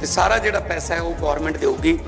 ਤੇ ਸਾਰਾ ਜਿਹੜਾ ਪੈਸਾ ਹੈ ਉਹ ਗਵਰਨਮੈਂਟ ਦੇਊਗੀ।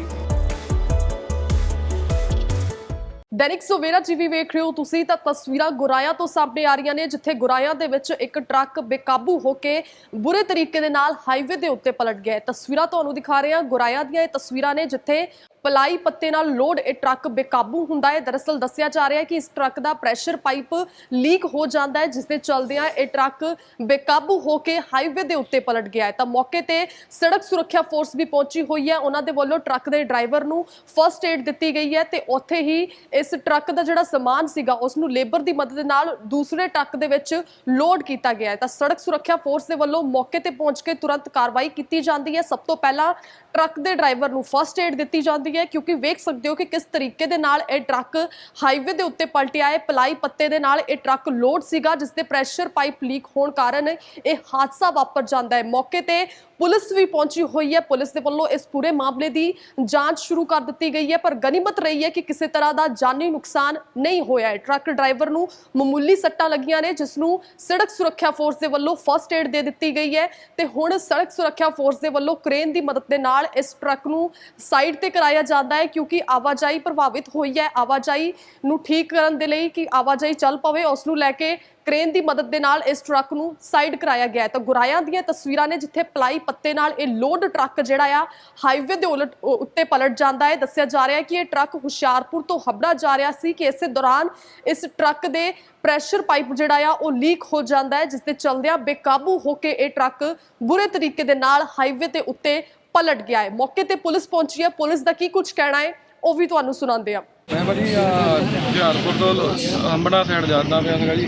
ਦੈਨਿਕ ਸਵੇਰਾ ਟੀਵੀ ਵੇਖ ਰਹੇ ਹੋ ਤੁਸੀਂ ਤਾਂ ਤਸਵੀਰਾਂ ਗੁਰਾਇਆ ਤੋਂ ਸਾਹਮਣੇ ਆ ਰਹੀਆਂ ਨੇ, ਜਿੱਥੇ ਗੁਰਾਇਆ ਦੇ ਵਿੱਚ ਇੱਕ ਟਰੱਕ ਬੇਕਾਬੂ ਹੋ ਕੇ ਬੁਰੇ ਤਰੀਕੇ ਦੇ ਨਾਲ ਹਾਈਵੇ ਦੇ ਉੱਤੇ ਪਲਟ ਗਿਆ ਤਸਵੀਰਾਂ ਤੁਹਾਨੂੰ ਦਿਖਾ ਰਹੇ ਹਾਂ। ਗੁਰਾਇਆ ਦੀਆਂ ਇਹ ਤਸਵੀਰਾਂ ਨੇ ਜਿੱਥੇ ਪਲਾਈ ਪੱਤੇ ਨਾਲ ਲੋਡ ਇਹ ਟਰੱਕ ਬੇਕਾਬੂ ਹੁੰਦਾ ਹੈ। ਦਰਅਸਲ ਦੱਸਿਆ ਜਾ ਰਿਹਾ ਹੈ ਕਿ ਇਸ ਟਰੱਕ ਦਾ ਪ੍ਰੈਸ਼ਰ ਪਾਈਪ ਲੀਕ ਹੋ ਜਾਂਦਾ ਹੈ, ਜਿਸ ਦੇ ਚਲਦਿਆਂ ਇਹ ਟਰੱਕ ਬੇਕਾਬੂ ਹੋ ਕੇ ਹਾਈਵੇ ਦੇ ਉੱਤੇ ਪਲਟ ਗਿਆ ਹੈ। ਤਾਂ ਮੌਕੇ ਤੇ ਸੜਕ ਸੁਰੱਖਿਆ ਫੋਰਸ ਵੀ ਪਹੁੰਚੀ ਹੋਈ ਹੈ। ਉਹਨਾਂ ਦੇ ਵੱਲੋਂ ਟਰੱਕ ਦੇ ਡਰਾਈਵਰ ਨੂੰ ਫਰਸਟ ਏਡ ਦਿੱਤੀ ਗਈ ਹੈ ਤੇ ਉੱਥੇ ਹੀ ਇਸ ਟਰੱਕ ਦਾ ਜਿਹੜਾ ਸਮਾਨ ਸੀਗਾ, ਉਸ ਨੂੰ ਲੇਬਰ ਦੀ ਮਦਦ ਨਾਲ ਦੂਸਰੇ ਟਰੱਕ ਦੇ ਵਿੱਚ ਲੋਡ ਕੀਤਾ ਗਿਆ ਹੈ। ਤਾਂ ਸੜਕ ਸੁਰੱਖਿਆ ਫੋਰਸ ਦੇ ਵੱਲੋਂ ਮੌਕੇ ਤੇ ਪਹੁੰਚ ਕੇ ਤੁਰੰਤ ਕਾਰਵਾਈ ਕੀਤੀ ਜਾਂਦੀ ਹੈ। ਸਭ ਤੋਂ ਪਹਿਲਾਂ ਟਰੱਕ ਦੇ ਡਰਾਈਵਰ ਨੂੰ ਫਰਸਟ ਏਡ ਦਿੱਤੀ ਜਾਂਦੀ ਹੈ, ਕਿਉਂਕਿ ਵੇਖ ਸਕਦੇ ਹੋ ਕਿ ਕਿਸ ਤਰੀਕੇ ਦੇ ਨਾਲ ਇਹ ਟਰੱਕ ਹਾਈਵੇ ਦੇ ਉੱਤੇ ਪਲਟਿਆ ਹੈ। ਪਲਾਈ ਪੱਤੇ ਦੇ ਨਾਲ ਇਹ ਟਰੱਕ ਲੋਡ ਸੀਗਾ, ਜਿਸ ਦੇ ਪ੍ਰੈਸ਼ਰ ਪਾਈਪ ਲੀਕ ਹੋਣ ਕਾਰਨ ਇਹ ਹਾਦਸਾ ਵਾਪਰ ਜਾਂਦਾ ਹੈ। ਮੌਕੇ ਤੇ ਪੁਲਿਸ ਵੀ ਪਹੁੰਚੀ ਹੋਈ ਹੈ। ਪੁਲਿਸ ਦੇ ਵੱਲੋਂ ਇਸ ਪੂਰੇ ਮਾਮਲੇ ਦੀ ਜਾਂਚ ਸ਼ੁਰੂ ਕਰ ਦਿੱਤੀ ਗਈ ਹੈ। ਪਰ ਗਨੀਮਤ ਰਹੀ ਹੈ ਕਿ ਕਿਸੇ ਤਰ੍ਹਾਂ ਦਾ ਜਾਨੀ ਨੁਕਸਾਨ ਨਹੀਂ ਹੋਇਆ ਹੈ। ਟਰੱਕ ਡਰਾਈਵਰ ਨੂੰ ਮਾਮੂਲੀ ਸੱਟਾਂ ਲੱਗੀਆਂ ਨੇ, ਜਿਸ ਨੂੰ ਸੜਕ ਸੁਰੱਖਿਆ ਫੋਰਸ ਦੇ ਵੱਲੋਂ ਫਸਟ ਏਡ ਦੇ ਦਿੱਤੀ ਗਈ ਹੈ। ਤੇ ਹੁਣ ਸੜਕ ਸੁਰੱਖਿਆ ਫੋਰਸ ਦੇ ਵੱਲੋਂ ਕ੍ਰੇਨ ਦੀ ਮਦਦ ਦੇ ਨਾਲ ਇਸ ਟਰੱਕ ਨੂੰ ਸਾਈਡ ਤੇ ਕਰਾਇਆ ਜਾਂਦਾ ਹੈ, ਕਿਉਂਕਿ ਆਵਾਜਾਈ ਪ੍ਰਭਾਵਿਤ ਹੋਈ ਹੈ। ਆਵਾਜਾਈ ਨੂੰ ਠੀਕ ਕਰਨ ਦੇ ਲਈ ਕਿ ਆਵਾਜਾਈ ਚੱਲ ਪਵੇ, ਉਸ ਨੂੰ ਲੈ ਕੇ ਕ੍ਰੇਨ ਦੀ ਮਦਦ ਦੇ ਨਾਲ ਇਸ ਟਰੱਕ ਨੂੰ ਸਾਈਡ ਕਰਾਇਆ ਗਿਆ ਹੈ। ਤਾਂ ਗੁਰਾਇਆਂ ਦੀਆਂ ਤਸਵੀਰਾਂ ਨੇ ਜਿੱਥੇ ਪਲਾਈ ਪੱਤੇ ਨਾਲ ਇਹ ਲੋਡ ਟਰੱਕ ਜਿਹੜਾ ਆ, ਹਾਈਵੇ ਦੇ ਉਲਟ ਉੱਤੇ ਪਲਟ ਜਾਂਦਾ ਹੈ। ਦੱਸਿਆ ਜਾ ਰਿਹਾ ਕਿ ਇਹ ਟਰੱਕ ਹੁਸ਼ਿਆਰਪੁਰ ਤੋਂ ਹਬੜਾ ਜਾ ਰਿਹਾ ਸੀ ਕਿ ਇਸੇ ਦੌਰਾਨ ਇਸ ਟਰੱਕ ਦੇ ਪ੍ਰੈਸ਼ਰ ਪਾਈਪ ਜਿਹੜਾ ਆ, ਉਹ ਲੀਕ ਹੋ ਜਾਂਦਾ ਹੈ, ਜਿਸ ਦੇ ਚਲਦਿਆਂ ਬੇਕਾਬੂ ਹੋ ਕੇ ਇਹ ਟਰੱਕ ਬੁਰੇ ਤਰੀਕੇ ਦੇ ਨਾਲ ਹਾਈਵੇ ਦੇ ਉੱਤੇ ਪਲਟ ਗਿਆ ਹੈ। ਮੌਕੇ ਤੇ ਪੁਲਿਸ ਪਹੁੰਚੀ ਹੈ। ਪੁਲਿਸ ਦਾ ਕੀ ਕੁਝ ਕਹਿਣਾ ਹੈ, ਉਹ ਵੀ ਤੁਹਾਨੂੰ ਸੁਣਾਉਂਦੇ ਆ ਮੈਂ ਭਾਜੀ ਹੁਸ਼ਿਆਰਪੁਰ ਤੋਂ ਅੰਬੜਾ ਸਾਈਡ ਜਾਂਦਾ ਪਿਆ ਸੀਗਾ ਜੀ।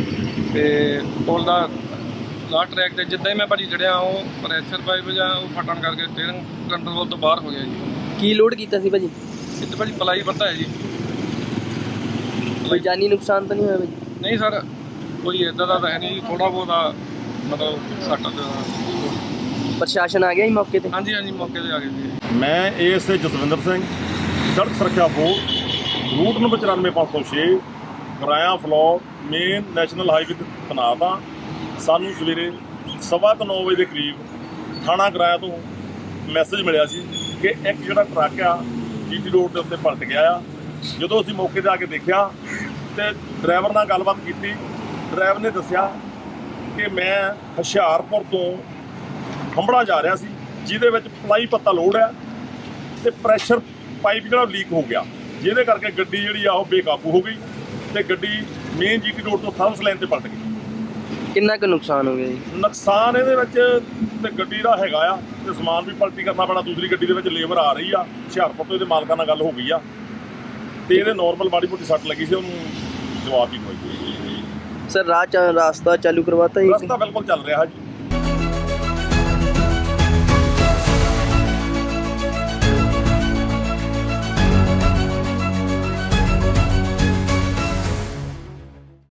ਤੇ ਪੁਲ ਦਾ ਲਾਸਟ ਟਰੈਕ ਤੇ ਜਿੱਦਾਂ ਹੀ ਮੈਂ ਭਾਜੀ ਚੜਿਆ ਉਹ ਪ੍ਰੈਸ਼ਰ ਪਾਈਪ ਜਾਂ ਉਹ ਫਟਣ ਕਰਕੇ ਸਟੀਅਰਿੰਗ ਕੰਟਰੋਲ ਤੋਂ ਬਾਹਰ ਹੋ ਗਿਆ ਜੀ। ਕੀ ਲੋਡ ਕੀਤਾ ਸੀ ਭਾਜੀ? ਇੱਥੇ ਭਾਜੀ ਪਲਾਈ ਪੱਤਾ ਹੈ ਜੀ। ਕੋਈ ਜਾਨੀ ਨੁਕਸਾਨ ਤਾਂ ਨਹੀਂ ਹੋਇਆ ਭਾਜੀ? ਨਹੀਂ ਸਰ ਕੋਈ ਇਦਾਂ ਦਾ ਤਾਂ ਹੈ ਨਹੀਂ ਥੋੜਾ ਬਹੁਤਾ ਮਤਲਬ ਸੱਟ ਦਾ। ਪ੍ਰਸ਼ਾਸਨ ਆ ਗਿਆ ਜੀ ਮੌਕੇ ਤੇ? ਹਾਂਜੀ ਹਾਂਜੀ ਮੌਕੇ ਤੇ ਆ ਗਏ ਜੀ। ਮੈਂ ਏਐਸਏ ਜਸਵਿੰਦਰ ਸਿੰਘ ਸੜਕ ਸੁਰੱਖਿਆ board route number 94506 Goraya Phillaur main national highway ਤੇ ਤੈਨਾਤ ਹਾਂ ਸਾਨੂੰ ਸਵੇਰੇ ਸਵਾ ਕੁ ਨੌ ਵਜੇ ਦੇ ਕਰੀਬ ਥਾਣਾ ਗਰਾਇਆ ਤੋਂ ਮੈਸੇਜ ਮਿਲਿਆ ਸੀ ਕਿ ਇੱਕ ਜਿਹੜਾ ਟਰੱਕ ਆ, ਜੀਟੀ ਰੋਡ ਦੇ ਉੱਤੇ ਪਲਟ ਗਿਆ ਆ। ਜਦੋਂ ਅਸੀਂ ਮੌਕੇ ਤੇ ਆ ਕੇ ਦੇਖਿਆ ਤੇ ਡਰਾਈਵਰ ਨਾਲ ਗੱਲਬਾਤ ਕੀਤੀ, ਡਰਾਈਵਰ ਨੇ ਦੱਸਿਆ ਕਿ ਮੈਂ ਹੁਸ਼ਿਆਰਪੁਰ ਤੋਂ ਹੰਬੜਾ ਜਾ ਰਿਹਾ ਸੀ, ਜਿਹਦੇ ਵਿੱਚ ਪਲਾਈ ਪੱਤਾ ਲੋਡ ਹੈ ਤੇ ਪ੍ਰੈਸ਼ਰ ਪਾਈਪ ਜਿਹੜਾ ਲੀਕ ਹੋ ਗਿਆ। ਜਿਹਦੇ ਕਰਕੇ ਗੱਡੀ ਜਿਹੜੀ ਆ ਉਹ ਬੇਕਾਬੂ ਹੋ ਗਈ। ਤੇ ਗੱਡੀ ਮੇਨ ਜੀਟੀ ਰੋਡ ਤੋਂ ਸਰਵਿਸ ਲਾਈਨ ਤੇ ਪਲਟ ਗਈ। ਕਿੰਨਾ ਕੁ ਨੁਕਸਾਨ ਹੋ ਗਿਆ ਜੀ? ਨੁਕਸਾਨ ਇਹਦੇ ਵਿੱਚ ਤੇ ਗੱਡੀ ਦਾ ਹੈਗਾ ਆ ਤੇ ਸਮਾਨ ਵੀ ਪਲਟੀ ਕਰਨਾ ਪੈਣਾ ਦੂਸਰੀ ਗੱਡੀ ਦੇ ਵਿੱਚ ਲੇਬਰ ਆ ਰਹੀ ਆ ਹੁਸ਼ਿਆਰਪੁਰ ਤੋਂ ਇਹਦੇ ਮਾਲਕਾਂ ਨਾਲ ਗੱਲ ਹੋ ਗਈ ਆ। ਤੇ ਇਹਦੇ ਨਾਰਮਲ ਮਾੜੀ ਮੋਟੀ ਸੱਟ ਲੱਗੀ ਸੀ ਉਹਨੂੰ ਜਵਾਬ ਹੀ ਹੋਈ। ਸਰ ਰਾਹ ਚ ਰਾਸਤਾ ਚਾਲੂ ਕਰਵਾਤਾ ਜੀ? ਰਸਤਾ ਬਿਲਕੁਲ ਚੱਲ ਰਿਹਾ ਜੀ।